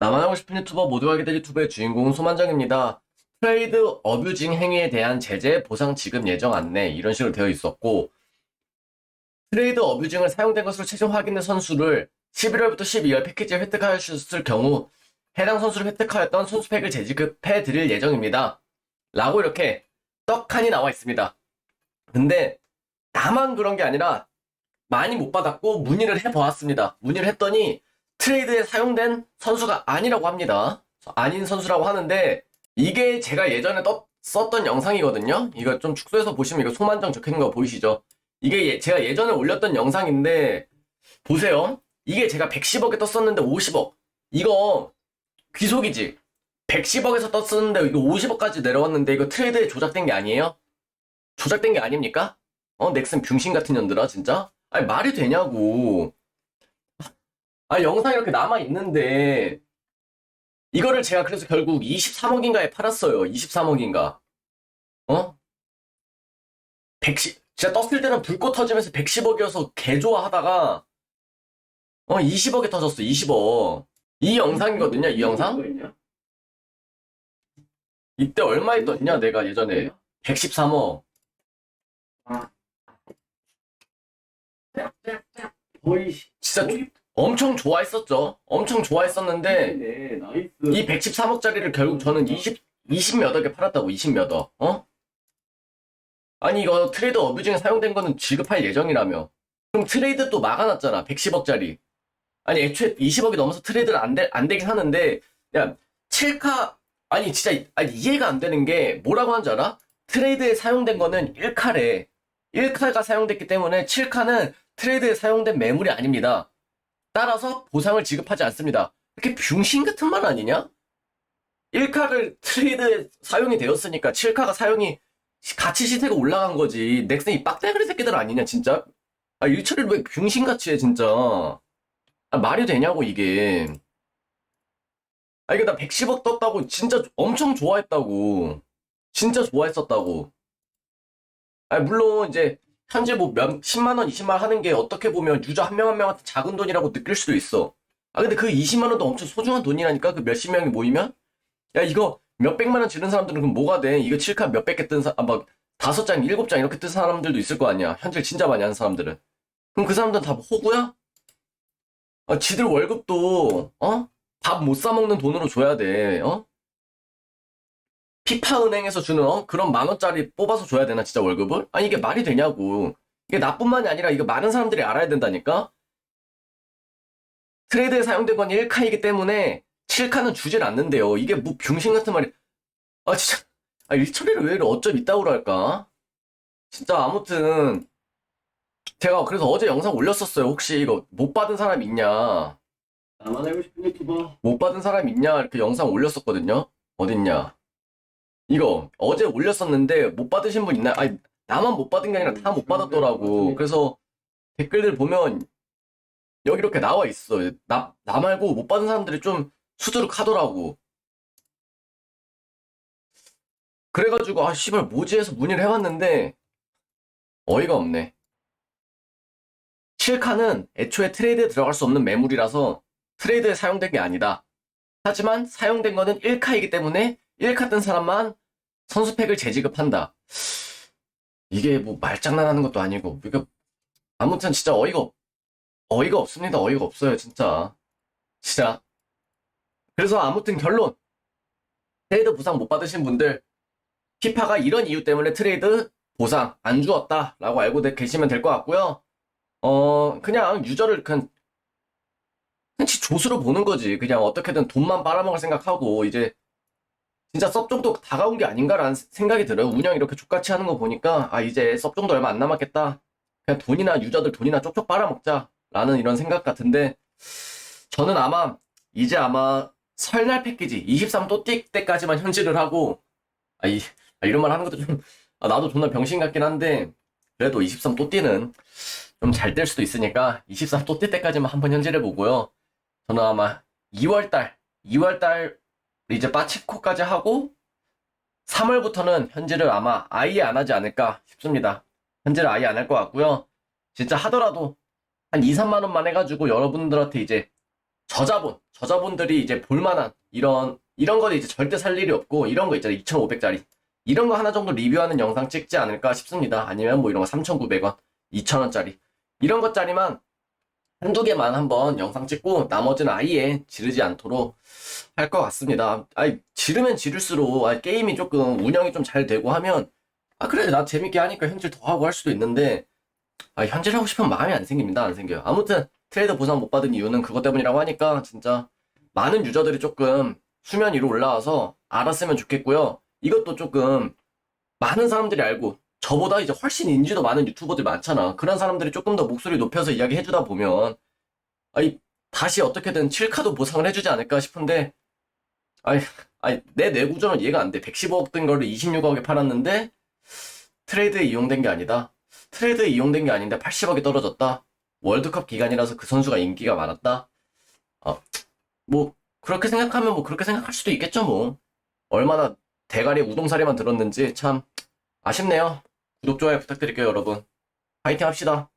나만 하고 싶은 유튜버 모두 하게 될 유튜브의 주인공은 소만정입니다. 트레이드 어뷰징 행위에 대한 제재 보상 지급 예정 안내 이런 식으로 되어 있었고 트레이드 어뷰징을 사용된 것으로 최종 확인된 선수를 11월부터 12월 패키지에 획득하였을 경우 해당 선수를 획득하였던 선수팩을 재지급해 드릴 예정입니다. 라고 이렇게 떡하니 나와 있습니다. 근데 나만 그런 게 아니라 많이 못 받았고 문의를 해보았습니다. 문의를 했더니 트레이드에 사용된 선수가 아니라고 합니다. 아닌 선수라고 하는데 이게 제가 예전에 떴, 썼던 영상이거든요. 이거 좀 축소해서 보시면 이거 소만정 적혀 있는 거 보이시죠? 이게 예- 제가 예전에 올렸던 영상인데 보세요. 이게 제가 110억에 떴었는데 50억. 이거 귀속이지. 110억에서 떴었는데 이거 50억까지 내려왔는데 이거 트레이드에 조작된 게 아니에요? 조작된 게 아닙니까? 어, 넥슨 병신 같은 년들아, 진짜? 아니, 말이 되냐고. 아, 영상 이렇게 남아있는데, 이거를 제가 그래서 결국 23억인가에 팔았어요. 23억인가. 어? 110, 진짜 떴을 때는 불꽃 터지면서 110억이어서 개좋아하다가, 어, 20억에 터졌어, 20억. 이 영상이거든요, 이 영상? 이때 얼마에 떴냐, 내가 예전에. 113억. 거의 진짜 엄청 좋아했었죠. 엄청 좋아했었는데, 네 나이스 이 113억짜리를 결국 저는 20, 20몇 억에 팔았다고, 20몇 억, 어? 아니, 이거 트레이드 어뷰징에 사용된 거는 지급할 예정이라며. 그럼 트레이드도 막아놨잖아, 110억짜리. 아니, 애초에 20억이 넘어서 트레이드는 안, 되, 안 되긴 하는데, 야, 7카, 아니, 진짜, 아니, 이해가 안 되는 게, 뭐라고 하는 줄 알아? 트레이드에 사용된 거는 1카래. 1카가 사용됐기 때문에 7카는 트레이드에 사용된 매물이 아닙니다. 따라서 보상을 지급하지 않습니다. 이렇게 병신 같은 말 아니냐? 1카를 트레이드에 사용이 되었으니까 7카가 사용이 가치 시세가 올라간 거지. 넥슨이 빡대가리 새끼들 아니냐, 진짜? 아, 일처리를 왜 병신같이 해, 진짜. 아, 말이 되냐고, 이게. 아, 이거 나 110억 떴다고 진짜 엄청 좋아했다고. 진짜 좋아했었다고. 아, 물론 이제 현재 뭐 몇, 10만원, 20만원 하는 게 어떻게 보면 유저 한 명 한 명한테 작은 돈이라고 느낄 수도 있어. 아, 근데 그 20만원도 엄청 소중한 돈이라니까? 그 몇십 명이 모이면? 야, 이거 몇백만원 지른 사람들은 그럼 뭐가 돼? 이거 칠카 몇백 개 뜬 사, 아, 막, 다섯 장, 일곱 장 이렇게 뜬 사람들도 있을 거 아니야. 현질 진짜 많이 하는 사람들은. 그럼 그 사람들은 다 호구야? 아, 지들 월급도, 어? 밥 못 사먹는 돈으로 줘야 돼, 어? 피파은행에서 주는, 어? 그런 만 원짜리 뽑아서 줘야 되나, 진짜 월급을? 아니, 이게 말이 되냐고. 이게 나뿐만이 아니라 이거 많은 사람들이 알아야 된다니까? 트레이드에 사용된 건 1카이기 때문에 7카는 주질 않는데요. 이게 뭐 병신 같은 말이. 아, 진짜. 아, 일처리를 왜 이래 어쩜 이따구로 할까? 진짜 아무튼. 제가 그래서 어제 영상 올렸었어요. 혹시 이거 못 받은 사람 있냐? 나만 알고 싶은 유튜버 못 받은 사람 있냐? 이렇게 영상 올렸었거든요. 어딨냐? 이거 어제 올렸었는데 못 받으신 분 있나요? 아니, 나만 못 받은 게 아니라 다 못 받았더라고. 그래서 댓글들 보면 여기 이렇게 나와 있어. 나, 나 말고 못 받은 사람들이 좀 수두룩 하더라고. 그래가지고, 아, 씨발, 뭐지 해서 문의를 해봤는데, 어이가 없네. 7카는 애초에 트레이드에 들어갈 수 없는 매물이라서 트레이드에 사용된 게 아니다. 하지만 사용된 거는 1카이기 때문에 1카 뜬 사람만 선수팩을 재지급한다. 이게 뭐 말장난하는 것도 아니고, 이거, 아무튼 진짜 어이가, 없- 어이가 없습니다. 어이가 없어요, 진짜. 진짜. 그래서 아무튼 결론. 트레이드 보상 못 받으신 분들, 피파가 이런 이유 때문에 트레이드 보상 안 주었다라고 알고 되- 계시면 될 것 같고요. 어, 그냥 유저를 그냥, 그냥 지 조수로 보는 거지. 그냥 어떻게든 돈만 빨아먹을 생각하고, 이제, 진짜 섭 정도 다가온 게 아닌가라는 생각이 들어요. 운영 이렇게 족같이 하는 거 보니까, 아, 이제 섭 정도 얼마 안 남았겠다. 그냥 돈이나 유저들 돈이나 쪽쪽 빨아먹자라는 이런 생각 같은데, 저는 아마, 이제 아마 설날 패키지 23 또 뛸 때까지만 현질을 하고, 아, 이, 아, 이런 말 하는 것도 좀, 아, 나도 존나 병신 같긴 한데, 그래도 23 또띠는 좀 잘 될 수도 있으니까 23 또 뛸 때까지만 한번 현질해 보고요. 저는 아마 2월달, 2월달 이제 빠치코까지 하고 3월부터는 현질을 아마 아예 안 하지 않을까 싶습니다. 현질을 아예 안 할 것 같고요. 진짜 하더라도 한 2, 3만 원만 해가지고 여러분들한테 이제 저자본, 저자본들이 이제 볼만한 이런, 이런 거 이제 절대 살 일이 없고, 이런 거 있잖아요. 2,500짜리. 이런 거 하나 정도 리뷰하는 영상 찍지 않을까 싶습니다. 아니면 뭐 이런 거 3,900원, 2,000원짜리. 이런 것짜리만 한두 개만 한번 영상 찍고, 나머지는 아예 지르지 않도록 할 것 같습니다. 아니, 지르면 지를수록, 아, 게임이 조금 운영이 좀 잘 되고 하면, 아, 그래, 나 재밌게 하니까 현질 더 하고 할 수도 있는데, 아, 현질 하고 싶으면 마음이 안 생깁니다. 안 생겨요. 아무튼, 트레이더 보상 못 받은 이유는 그것 때문이라고 하니까, 진짜, 많은 유저들이 조금 수면 위로 올라와서 알았으면 좋겠고요. 이것도 조금, 많은 사람들이 알고, 저보다 이제 훨씬 인지도 많은 유튜버들 많잖아. 그런 사람들이 조금 더 목소리 높여서 이야기 해주다 보면, 아니, 다시 어떻게든 7카도 보상을 해주지 않을까 싶은데, 아니, 아니, 내 내구조는 이해가 안 돼. 115억 된 거를 26억에 팔았는데, 트레이드에 이용된 게 아니다. 트레이드에 이용된 게 아닌데 80억이 떨어졌다. 월드컵 기간이라서 그 선수가 인기가 많았다. 어, 뭐, 그렇게 생각하면 뭐 그렇게 생각할 수도 있겠죠, 뭐. 얼마나 대가리 우동사리만 들었는지 참 아쉽네요. 구독, 좋아요 부탁드릴게요, 여러분. 파이팅 합시다.